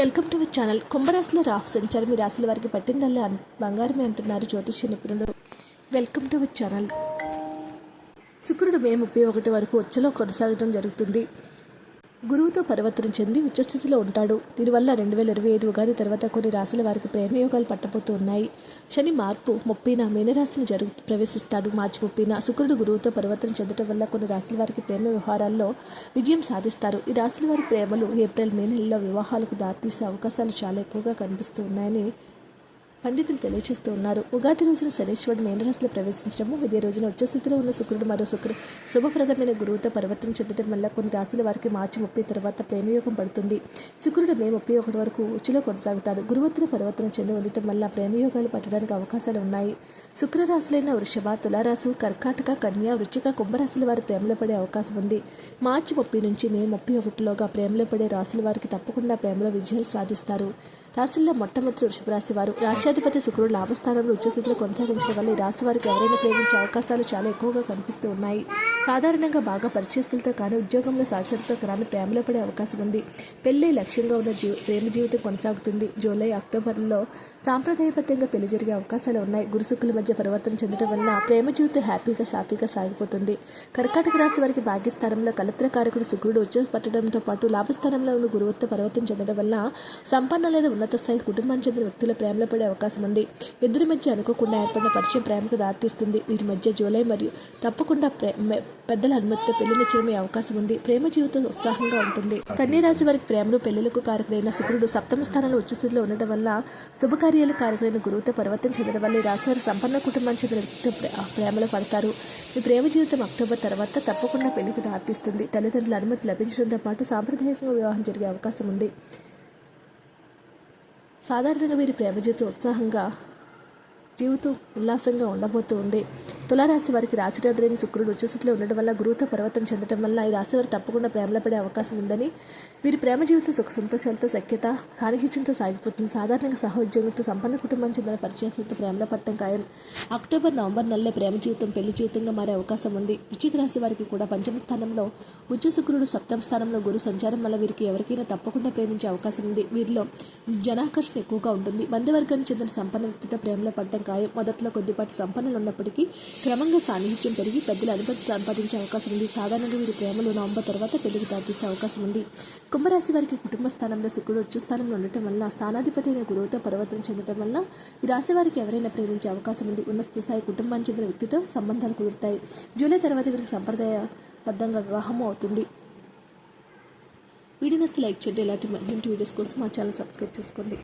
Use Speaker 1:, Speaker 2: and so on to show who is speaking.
Speaker 1: Welcome to our channel. కుంభరాశిలో రాహు సంచారం మీ రాశుల వారికి పట్టిందల్లా బంగారమే అంటున్నారు జ్యోతిష్య నిపుణులు. Welcome to our channel. శుక్రుడు మే ముప్పై ఒకటి వరకు ఉచ్చలో కొనసాగడం జరుగుతుంది. గురువుతో పరివర్తన చెంది ఉచ్చస్థితిలో ఉంటాడు. దీనివల్ల రెండు వేల ఇరవై ఐదు ఉగాది తర్వాత కొన్ని రాశుల వారికి ప్రేమయోగాలు పట్టబోతూ ఉన్నాయి. శని మార్పు ముప్పైన మీనరాశిని జరుగు ప్రవేశిస్తాడు. మార్చి ముప్పైన శుక్రుడు గురువుతో పరివర్తన చెందడం వల్ల కొన్ని రాశుల వారికి ప్రేమ వ్యవహారాల్లో విజయం సాధిస్తారు. ఈ రాశుల వారి ప్రేమలు ఏప్రిల్ మే నెలలో వివాహాలకు దారితీసే అవకాశాలు చాలా ఎక్కువగా కనిపిస్తూ ఉన్నాయని పండితులు తెలియజేస్తూ ఉన్నారు. ఉగాది రోజున శనీశ్వరుడు మీనరాశిలో ప్రవేశించడము ఇదే రోజున ఉచ్చస్థితిలో ఉన్న శుక్రుడు మరో శుక్రుడు. శుభప్రదమైన గురువుతో పరివర్తన చెందడం వల్ల కొన్ని రాశుల వారికి మార్చి ముప్పై తర్వాత ప్రేమయోగం పడుతుంది. శుక్రుడు మే ముప్పై ఒకటి వరకు ఉచ్చులో కొనసాగుతాడు. గురువత్తున పరివర్తన చెంది ఉండటం వల్ల ప్రేమయోగాలు పట్టడానికి అవకాశాలు ఉన్నాయి. శుక్రరాశులైన వృషభ తులారాశు కర్కాటక కన్యా వృచ్చిక కుంభరాశుల వారి ప్రేమలో పడే అవకాశం ఉంది. మార్చి ముప్పై నుంచి మే ముప్పై ఒకటిలోగా ప్రేమలో పడే రాశుల వారికి తప్పకుండా ప్రేమలో విజయాలు సాధిస్తారు. రాశుల్లో మొట్టమొదటి వృషభ రాశి వారు రాష్ట్రాధిపతి శుక్రుడు లాభస్థానంలో ఉచ్చస్థితిలో కొనసాగించడం వల్ల ఈ రాశి వారికి ఎవరైనా ప్రేమించే అవకాశాలు చాలా ఎక్కువగా కనిపిస్తూ ఉన్నాయి సాధారణంగా బాగా పరిచయస్తులతో కానీ ఉద్యోగంలో సాక్షరతో కానీ ప్రేమలో పడే అవకాశం ఉంది. పెళ్ళి లక్ష్యంగా ఉన్న జీవ ప్రేమ జీవితం కొనసాగుతుంది. జూలై అక్టోబర్లో సాంప్రదాయబద్ధంగా పెళ్ళి జరిగే అవకాశాలు ఉన్నాయి. గురుసుకుల మధ్య పరివర్తన చెందడం వల్ల ప్రేమ జీవితం హ్యాపీగా సాఫీగా సాగిపోతుంది. కర్కాటక రాశి వారికి భాగ్యస్థానంలో కలత్రకారకుడు శుక్రుడు ఉచ్చ పట్టడంతో పాటు లాభస్థానంలో ఉన్న గురువత్త పరివర్తన చెందడం వల్ల సంపన్న లేదా ఉన్నత స్థాయి కుటుంబానికి చెందిన వ్యక్తుల ప్రేమలో పడే అవకాశం ఉంది. ఇద్దరి మధ్య అనుకోకుండా ఏర్పడిన పరిచయం ప్రేమకు దారితీస్తుంది. వీరి మధ్య జూలై మరియు తప్పకుండా పెద్దల అనుమతితో పెళ్ళి నిశ్చయమే అవకాశం ఉంది. ప్రేమ జీవితం ఉత్సాహంగా ఉంటుంది. కన్యరాశి వారికి ప్రేమలు పెళ్ళిలకు కారకులైన శుక్రుడు సప్తమ స్థానంలో ఉచ్చస్థితిలో ఉండడం వల్ల శుభకార్యాలు కారకులైన గురువుతో పరివర్తన చెందడం వల్ల ఈ రాశి వారు సంపన్న కుటుంబానికి చెందిన వ్యక్తితో ప్రేమలో పడతారు. ఈ ప్రేమ జీవితం అక్టోబర్ తర్వాత తప్పకుండా పెళ్ళికి దారితీస్తుంది. తల్లిదండ్రుల అనుమతి లభించడంతో పాటు సాంప్రదాయకంగా వివాహం జరిగే అవకాశం ఉంది. సాధారణంగా వీరి ప్రేమ జీవితం ఉత్సాహంగా జీవితం ఉల్లాసంగా ఉండబోతూ ఉంది తులారాశి వారికి రాశిరాద్రైన శుక్రుడు ఉచ్చస్థితిలో ఉండడం వల్ల గురువుతో పర్వతం చెందడం వల్ల ఈ రాశి వారు తప్పకుండా ప్రేమలో పడే అవకాశం ఉందని వీరి ప్రేమ జీవితం సుఖ సంతోషాలతో సఖ్యత సాన్నిహిత్యంతో సాగిపోతుంది. సాధారణంగా సహోద్యోగులతో సంపన్న కుటుంబానికి చెందిన పరిచయాలతో ప్రేమలో పట్టడం ఖాయం. అక్టోబర్ నవంబర్ నెలలో ప్రేమ జీవితం పెళ్ళి జీవితంగా మారే అవకాశం ఉంది. వృశ్చిక రాశి వారికి కూడా పంచమ స్థానంలో ఉచ్చ శుక్రుడు సప్తమ స్థానంలో గురు సంచారం వల్ల వీరికి ఎవరికైనా తప్పకుండా ప్రేమించే అవకాశం ఉంది. వీరిలో జనాకర్షణ ఎక్కువగా ఉంటుంది. బంధువర్గానికి చెందిన సంపన్న వ్యక్తితో ప్రేమలో పడడం ఖాయం మొదట్లో కొద్దిపాటి సంపన్నులు ఉన్నప్పటికీ క్రమంగా సాన్నిహిత్యం పెరిగి పెద్దల అనుమతి సంపాదించే అవకాశం ఉంది. సాధారణంగా వీరి ప్రేమలు నవంబర్ తర్వాత పెళ్ళికి దారితీసే అవకాశం ఉంది. కుంభరాశి వారికి కుటుంబ స్థానంలో శుక్రుడు ఉచ్చ స్థానంలో ఉండటం వల్ల స్థానాధిపతి అయిన గురువుతో పరివర్తన చెందడం వల్ల ఈ రాశి వారికి ఎవరైనా ప్రేమించే అవకాశం ఉంది. ఉన్నత స్థాయి కుటుంబానికి చెందిన వ్యక్తితో సంబంధాలు కుదురుతాయి. జూలై తర్వాత వీరికి సంప్రదాయబద్ధంగా వివాహం అవుతుంది. వీడియోని లైక్ చేయండి. ఇలాంటి మరిన్ని వీడియోస్ కోసం మా ఛానల్ సబ్స్క్రైబ్ చేసుకోండి.